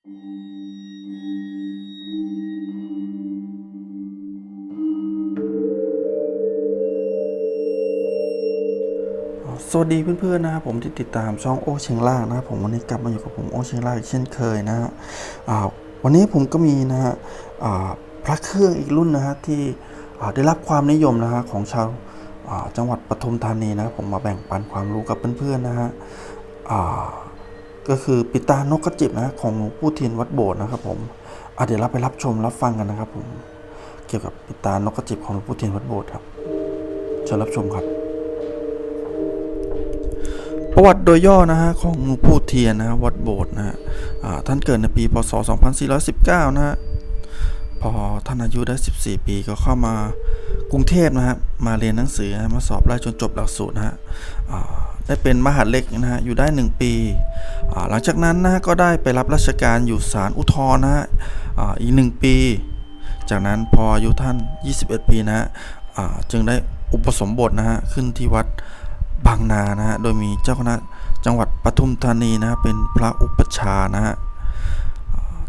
สวัสดีเพื่อนๆนะครับผมที่ติดตามช่องโอเชียงล่างนะครับผมวันนี้กลับมาอยู่กับผมโอเชียงล่างอีกเช่นเคยนะฮะวันนี้ผมก็มีนะฮะพระเครื่องอีกรุ่นนะฮะที่ได้รับความนิยมนะฮะของชาวจังหวัดปทุมธานีนะครับผมมาแบ่งปันความรู้กับเพื่อนๆนะฮะ ก็คือปิตานกกระจิบนะของหลวงปู่เทียนวัดโบสถ์นะครับผมเดี๋ยวเราไปรับชมรับฟังกันนะครับผมเกี่ยวกับปิตานกกระจิบของหลวงปู่เทียนวัดโบสถ์ครับเชิญรับชมครับ ประวัติโดยย่อนะฮะของหลวงปู่เทียนนะฮะวัดโบสถ์นะฮะท่านเกิดในปีพศ 2419 นะฮะพอท่านอายุได้ 14 ปีก็เข้ามากรุงเทพนะฮะมาเรียนหนังสือมาสอบไล่จนจบหลักสูตรนะฮะ ได้เป็นมหาดเล็กนะฮะอยู่ได้ 1 ปี หลังจากนั้นนะฮะก็ได้ไปรับราชการอยู่ศาลอุทธรณ์นะฮะอ่าอีก 1 ปี จากนั้นพออายุท่าน 21 ปีนะฮะจึงได้อุปสมบทนะฮะขึ้นที่วัดบางนานะฮะโดยมีเจ้าคณะจังหวัดปทุมธานีนะฮะเป็นพระอุปชานะฮะ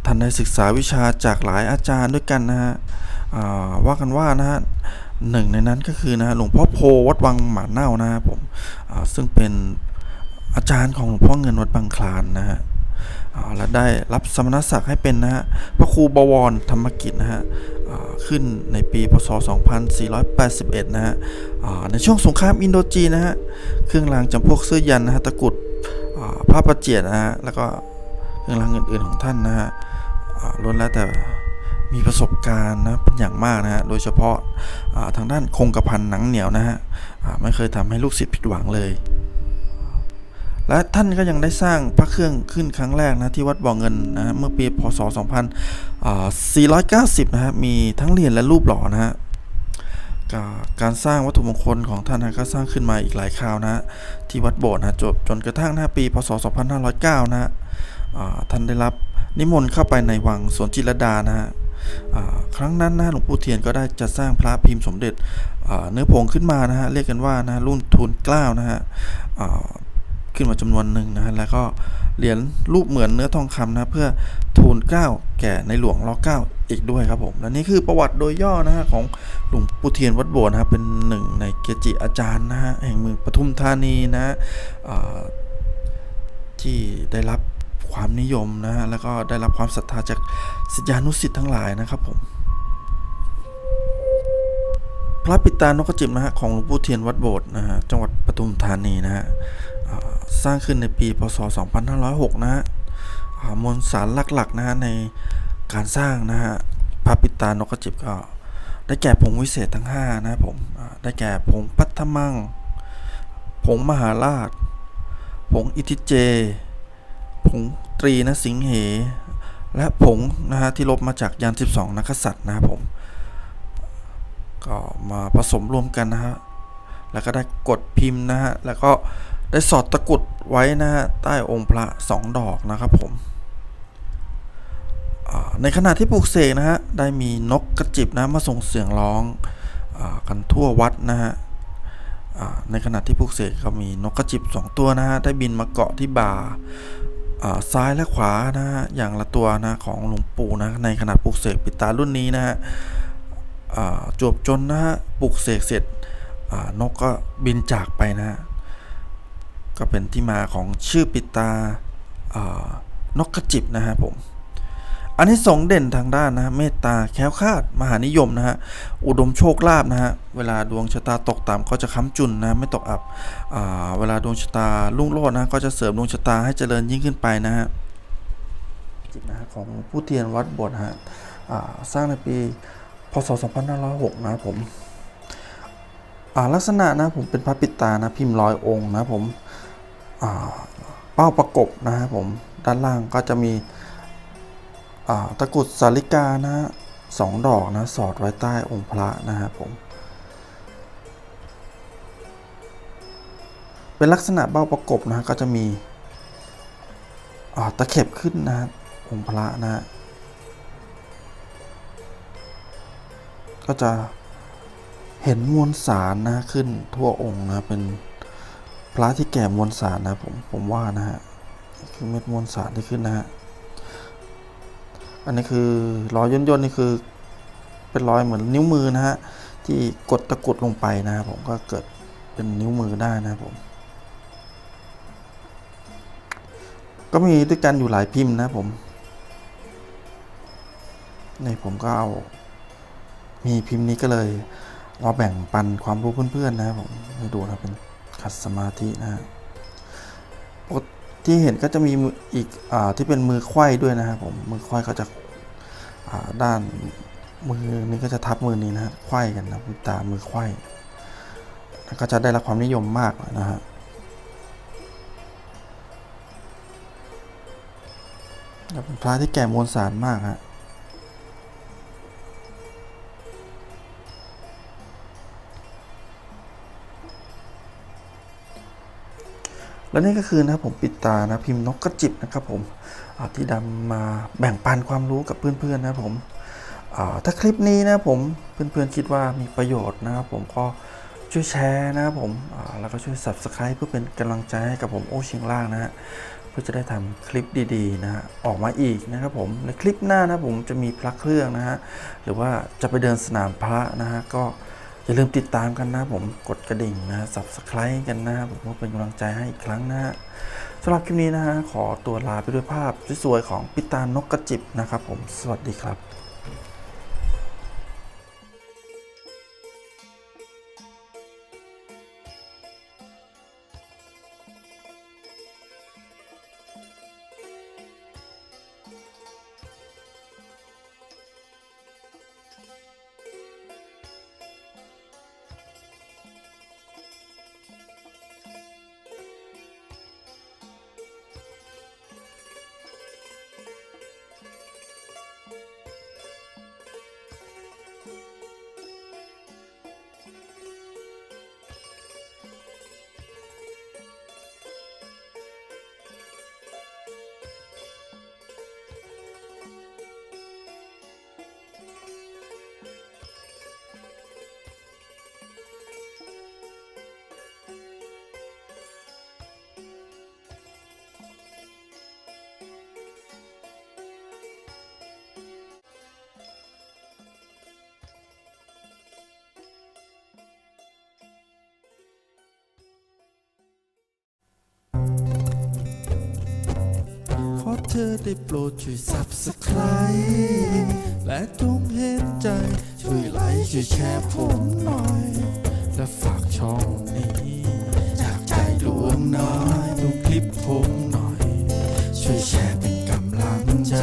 ท่านได้ศึกษาวิชาจากหลายอาจารย์ด้วยกันนะฮะว่ากันว่านะฮะ หนึ่งในนั้นก็คือนะฮะหลวงพ่อโพวัดวังหมาเน่านะฮะผมซึ่งเป็นอาจารย์ของหลวงพ่อเงินวัดบางคลานนะฮะและได้รับสมณศักดิ์ให้เป็นนะฮะพระครูบวรธรรมกิจนะฮะขึ้นในปีพศ 2481 นะฮะอ่าในช่วงสงครามอินโดจีนนะฮะเครื่องรางจำพวกเสื้อยันนะฮะตะกรุดอ่าผ้าประเจียดนะฮะแล้วก็เครื่องรางอื่นๆของท่านนะฮะล้วนแล้วแต่ มีประสบการณ์นะเป็นอย่างมากนะฮะโดยเฉพาะทางด้านคงกระพันหนังเหนียวนะฮะไม่เคยทำให้ลูกศิษย์ผิดหวังเลย และท่านก็ยังได้สร้างพระเครื่องขึ้นครั้งแรกนะที่วัดบ่อเงินนะฮะเมื่อปีพศ 2490 นะฮะมีทั้งเหรียญและรูปหล่อนะฮะการสร้างวัตถุมงคลของท่านก็สร้างขึ้นมาอีกหลายคราวนะ ที่วัดโบสถ์นะจบจนกระทั่งหน้าปีพศ 2509 นะฮะอ่าท่านได้รับนิมนต์เข้าไปในวังสวนจิตรดานะฮะ ครั้งนั้นนะหลวงปู่เทียนก็ได้จัดสร้างพระพิมพ์สมเด็จเนื้อผงขึ้นมานะฮะเรียกกันว่านะรุ่นทูลเกล้านะฮะขึ้นมาจำนวนหนึ่งนะฮะแล้วก็เหรียญรูปเหมือนเนื้อทองคำนะเพื่อทูลเกล้าแก่ในหลวงรัชกาลเก้าอีกด้วยครับผมและนี่คือประวัติโดยย่อนะฮะของหลวงปู่เทียนวัดโบสถ์นะครับเป็นหนึ่งในเกจิอาจารย์นะฮะแห่งเมืองปทุมธานีนะที่ได้รับ ความนิยมนะฮะแล้วก็ได้รับความศรัทธาจากศิษยานุศิษย์ทั้งหลายนะครับผมพระปิตานกกระจิบนะฮะของหลวงปู่เทียนวัดโบสถ์นะฮะจังหวัดปทุมธานีนะฮะสร้างขึ้นในปีพศ 2506 นะฮะอ่ามวลสารหลักๆนะฮะในการสร้างนะฮะพระปิตานกกระจิบก็ได้แก่ผงวิเศษทั้ง 5 นะผมได้แก่ผงปัทมัง ผงมหาราช ผงอิทิเจ ผงตรีนะสิงเห และผงนะฮะที่ลบมาจากยาน 12 นักษัตริย์นะครับผม ก็มาผสมรวมกันนะฮะ แล้วก็ได้กดพิมพ์นะฮะ แล้วก็ได้สอดตะกรุดไว้นะฮะใต้องค์พระ 2 ดอกนะครับผมในขณะที่ปลูกเสกนะฮะ ได้มีนกกระจิบนะมาส่งเสียงร้องอกันทั่ววัดนะฮะในขณะที่ปลูกเสกก็มีนกกระจิบสองตัวนะฮะ ได้บินมาเกาะที่บ่า ซ้ายและขวานะฮะอย่างละตัวนะของหลวงปู่นะในขนาดปลูกเสกปิดตารุ่นนี้นะฮะจวบจนนะฮะปลูกเสกเสร็จนกก็บินจากไปนะฮะก็เป็นที่มาของชื่อปิดตาอ่านกกระจิบนะฮะผม อันนี้สองเด่นทางด้านนะฮะเมตตาแค้วคาดมหานิยมนะฮะอุดมโชคลาภนะฮะเวลาดวงชะตาตกต่ำก็จะค้ำจุนนะไม่ตกอับอเวลาดวงชะตารุ่งโรจน์นะก็จะเสริมดวงชะตาให้เจริญยิ่งขึ้นไปนะฮะจิตนะฮะของผู้เทียนวัดบสถ์ฮะสร้างในปีพศ2506นะครับผมลักษณะนะผมเป็นพระปิตานะพิมพ์ร้อยองค์นะผมเป้าประกบนะครับผมด้านล่างก็จะมี ตะกรุดสาลิกานะสองดอกนะ สอดไว้ใต้องค์พระนะครับผม เป็นลักษณะเบ้าประกบนะก็จะมีตะเข็บขึ้นนะองค์พระนะฮะก็จะเห็นมวลสารนะขึ้นทั่วองค์นะเป็นพระที่แก่มวลสารนะผมผมว่านะฮะคือเม็ดมวลสารที่ขึ้นนะฮะ อันนี้คือรอยย่นๆนี่คือ เป็นรอยเหมือนนิ้วมือนะฮะที่กดตะกุดลงไปนะครับผมก็เกิดเป็นนิ้วมือได้นะครับผมก็มีด้วยกันอยู่หลายพิมพ์นะผมในผมก็เอา มีพิมพ์นี้ก็เลยเราแบ่งปันความรู้เพื่อนๆนะครับผมให้ดูนะเป็นขัดสมาธินะฮะปกติ ที่เห็นก็จะมีมืออีกอที่เป็นมือไขว้ด้วยนะครับผมมือไขว้ก็จะด้านมือนี้ก็จะทับมือนี้นะฮะไขว้กันนะมือตามือไขว้แล้วก็จะได้รับความนิยมมากนะฮะเป็นพระที่แก่มวลสารมากฮะ และนี่ก็คือนะครับผมปิดตานะพิมพ์นกกระจิบนะครับผมที่ดำมาแบ่งปันความรู้กับเพื่อนๆนะครับผมถ้าคลิปนี้นะผมเพื่อนๆคิดว่ามีประโยชน์นะครับผมก็ช่วยแชร์นะครับผมแล้วก็ช่วย subscribe เพื่อเป็นกำลังใจให้กับผมโอเชียงล่างนะฮะเพื่อจะได้ทำคลิปดีๆนะฮะออกมาอีกนะครับผมในคลิปหน้านะผมจะมีพระเครื่องนะฮะหรือว่าจะไปเดินสนามพระนะฮะก็ อย่าลืมติดตามกันนะผมกดกระดิ่งนะ subscribe กันนะผมเพื่อเป็นกำลังใจให้อีกครั้งนะฮะสำหรับคลิปนี้นะฮะขอตัวลาไปด้วยภาพสวยๆของปิตานกกระจิบนะครับผมสวัสดีครับ เธอได้โปรดช่วย subscribe และจงเห็นใจ ช่วยไลค์ช่วยแชร์ผมหน่อย และฝากช่องนี้ จากใจดวงน้อยดูคลิปผมหน่อย ช่วยแชร์เป็นกำลังใจ